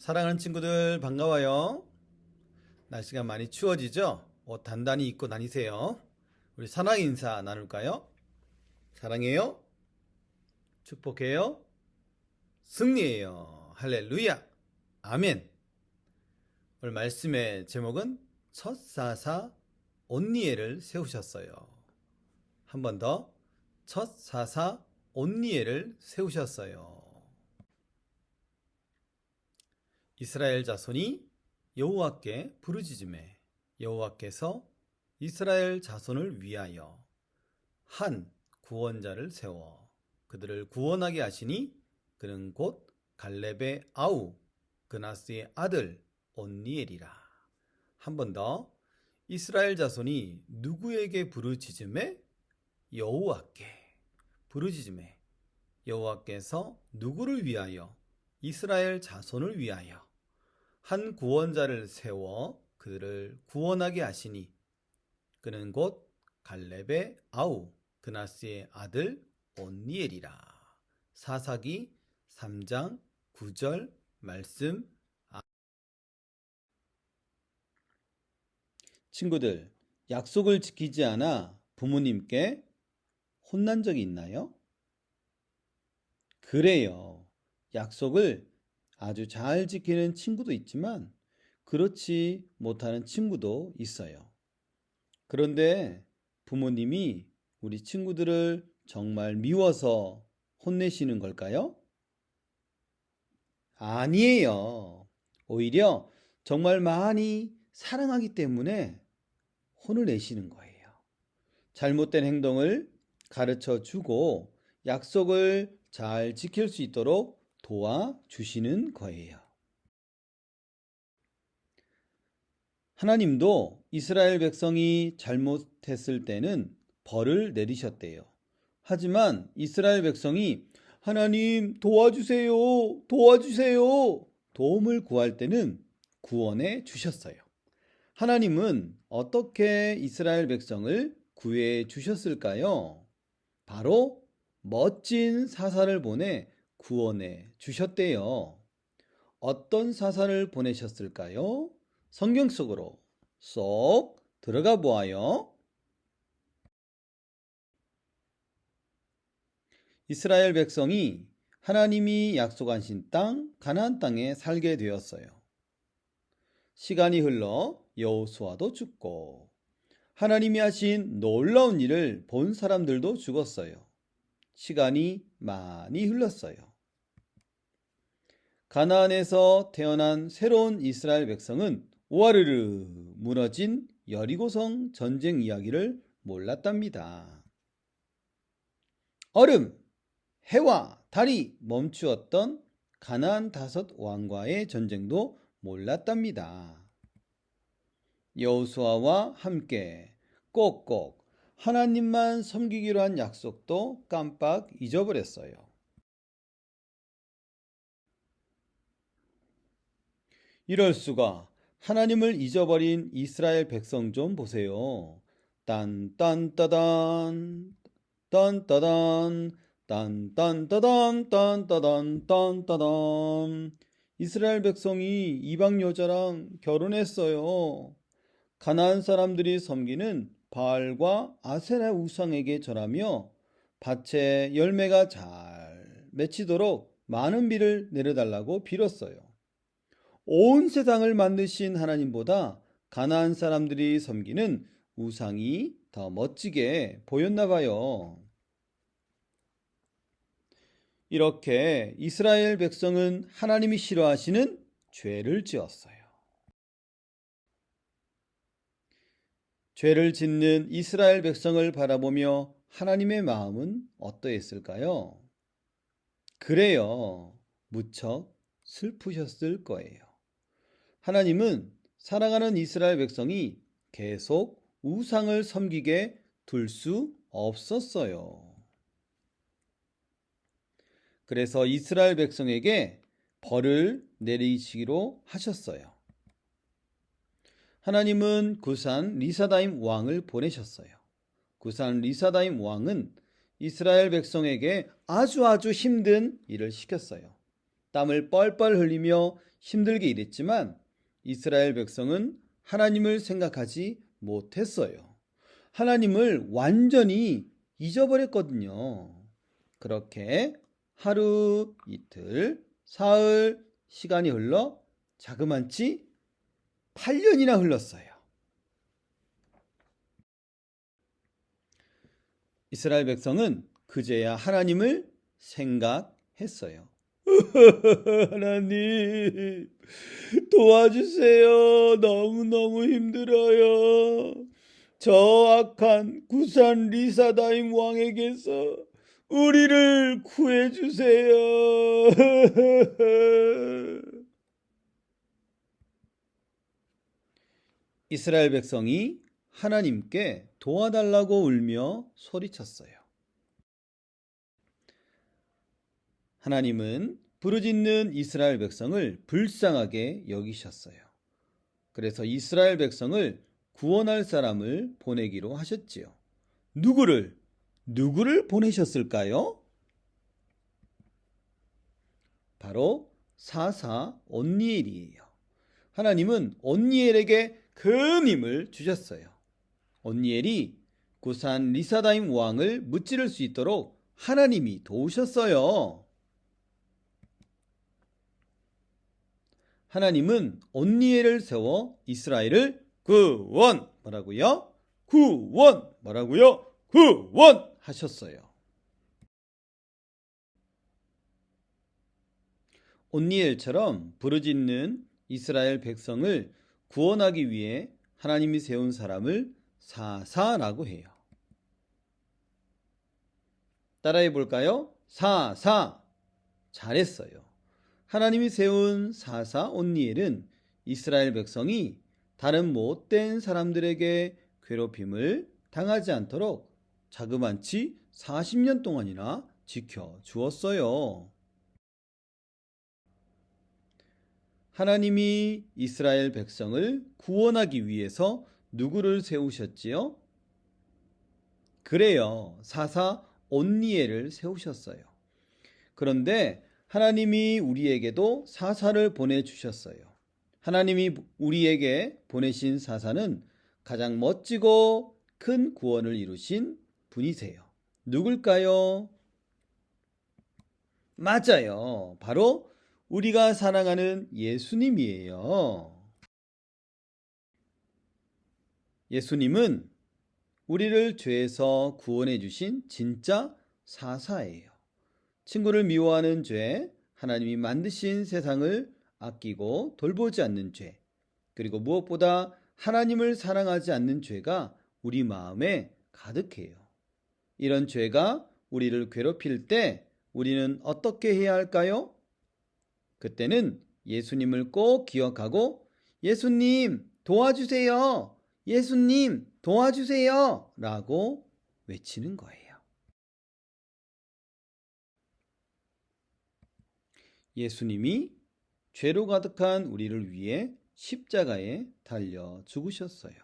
사랑하는 친구들 반가워요. 날씨가 많이 추워지죠? 옷 단단히 입고 다니세요. 우리 사랑 인사 나눌까요? 사랑해요. 축복해요. 승리해요. 할렐루야. 아멘. 오늘 말씀의 제목은 첫 사사 온니엘을 세우셨어요. 한 번 더. 첫 사사 온니엘을 세우셨어요. 이스라엘 자손이 여호와께 부르짖음에 여호와께서 이스라엘 자손을 위하여 한 구원자를 세워 그들을 구원하게 하시니 그는 곧 갈렙의 아우 그나스의 아들 온니엘이라. 한 번 더 이스라엘 자손이 누구에게 부르짖음에 여호와께 부르짖음에 여호와께서 누구를 위하여 이스라엘 자손을 위하여 한 구원자를 세워 그들을 구원하게 하시니 그는 곧 갈렙의 아우 그나스의 아들 온니엘이라. 사사기 3장 9절 말씀 아- 친구들, 약속을 지키지 않아 부모님께 혼난 적이 있나요? 그래요. 약속을 아주 잘 지키는 친구도 있지만 그렇지 못하는 친구도 있어요. 그런데 부모님이 우리 친구들을 정말 미워서 혼내시는 걸까요? 아니에요. 오히려 정말 많이 사랑하기 때문에 혼을 내시는 거예요. 잘못된 행동을 가르쳐 주고 약속을 잘 지킬 수 있도록 도와주시는 거예요. 하나님도 이스라엘 백성이 잘못했을 때는 벌을 내리셨대요. 하지만 이스라엘 백성이 하나님 도와주세요, 도와주세요, 도움을 구할 때는 구원해 주셨어요. 하나님은 어떻게 이스라엘 백성을 구해 주셨을까요? 바로 멋진 사사를 보내 구원해 주셨대요. 어떤 사사를 보내셨을까요? 성경 속으로 쏙 들어가 보아요. 이스라엘 백성이 하나님이 약속하신 땅 가나안 땅에 살게 되었어요. 시간이 흘러 여호수아도 죽고 하나님이 하신 놀라운 일을 본 사람들도 죽었어요. 시간이 많이 흘렀어요. 가나안에서 태어난 새로운 이스라엘 백성은 와르르 무너진 여리고성 전쟁 이야기를 몰랐답니다. 얼음, 해와 달이 멈추었던 가나안 다섯 왕과의 전쟁도 몰랐답니다. 여호수아와 함께 꼭꼭 하나님만 섬기기로 한 약속도 깜빡 잊어버렸어요. 이럴 수가 하나님을 잊어버린 이스라엘 백성 좀 보세요. 딴딴따단 딴따단 딴딴따단 딴따단 딴따단 이스라엘 백성이 이방 여자랑 결혼했어요. 가나안 사람들이 섬기는 바알과 아세라 우상에게 절하며 밭에 열매가 잘 맺히도록 많은 비를 내려달라고 빌었어요. 온 세상을 만드신 하나님보다 가나안 사람들이 섬기는 우상이 더 멋지게 보였나 봐요. 이렇게 이스라엘 백성은 하나님이 싫어하시는 죄를 지었어요. 죄를 짓는 이스라엘 백성을 바라보며 하나님의 마음은 어떠했을까요? 그래요. 무척 슬프셨을 거예요. 하나님은 사랑하는 이스라엘 백성이 계속 우상을 섬기게 둘 수 없었어요. 그래서 이스라엘 백성에게 벌을 내리시기로 하셨어요. 하나님은 구산 리사다임 왕을 보내셨어요. 구산 리사다임 왕은 이스라엘 백성에게 아주 아주 힘든 일을 시켰어요. 땀을 뻘뻘 흘리며 힘들게 일했지만 이스라엘 백성은 하나님을 생각하지 못했어요. 하나님을 완전히 잊어버렸거든요. 그렇게 하루, 이틀, 사흘, 시간이 흘러 자그만치 8년이나 흘렀어요. 이스라엘 백성은 그제야 하나님을 생각했어요. 하나님, 도와주세요. 너무너무 힘들어요. 저 악한 구산 리사다임 왕에게서 우리를 구해주세요. 이스라엘 백성이 하나님께 도와달라고 울며 소리쳤어요. 하나님은 부르짖는 이스라엘 백성을 불쌍하게 여기셨어요. 그래서 이스라엘 백성을 구원할 사람을 보내기로 하셨지요. 누구를, 누구를 보내셨을까요? 바로 사사 온니엘이에요. 하나님은 온니엘에게 큰 힘을 주셨어요. 온니엘이 구산 리사다임 왕을 무찌를 수 있도록 하나님이 도우셨어요. 하나님은 온니엘을 세워 이스라엘을 구원 뭐라고요? 구원 뭐라고요? 구원 하셨어요. 온니엘처럼 부르짖는 이스라엘 백성을 구원하기 위해 하나님이 세운 사람을 사사라고 해요. 따라해 볼까요? 사사. 잘했어요. 하나님이 세운 사사 온니엘은 이스라엘 백성이 다른 못된 사람들에게 괴롭힘을 당하지 않도록 자그만치 40년 동안이나 지켜 주었어요. 하나님이 이스라엘 백성을 구원하기 위해서 누구를 세우셨지요? 그래요. 사사 온니엘을 세우셨어요. 그런데 하나님이 우리에게도 사사를 보내주셨어요. 하나님이 우리에게 보내신 사사는 가장 멋지고 큰 구원을 이루신 분이세요. 누굴까요? 맞아요. 바로 우리가 사랑하는 예수님이에요. 예수님은 우리를 죄에서 구원해 주신 진짜 사사예요. 친구를 미워하는 죄, 하나님이 만드신 세상을 아끼고 돌보지 않는 죄, 그리고 무엇보다 하나님을 사랑하지 않는 죄가 우리 마음에 가득해요. 이런 죄가 우리를 괴롭힐 때 우리는 어떻게 해야 할까요? 그때는 예수님을 꼭 기억하고 예수님 도와주세요. 예수님 도와주세요. 라고 외치는 거예요. 예수님이 죄로 가득한 우리를 위해 십자가에 달려 죽으셨어요.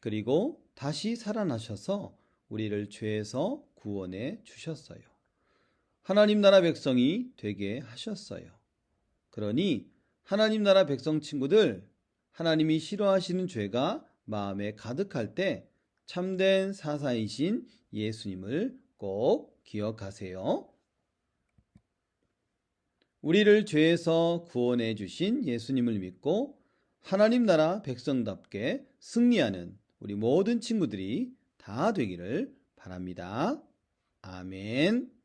그리고 다시 살아나셔서 우리를 죄에서 구원해 주셨어요. 하나님 나라 백성이 되게 하셨어요. 그러니 하나님 나라 백성 친구들, 하나님이 싫어하시는 죄가 마음에 가득할 때 참된 사사이신 예수님을 꼭 기억하세요. 우리를 죄에서 구원해 주신 예수님을 믿고 하나님 나라 백성답게 승리하는 우리 모든 친구들이 다 되기를 바랍니다. 아멘.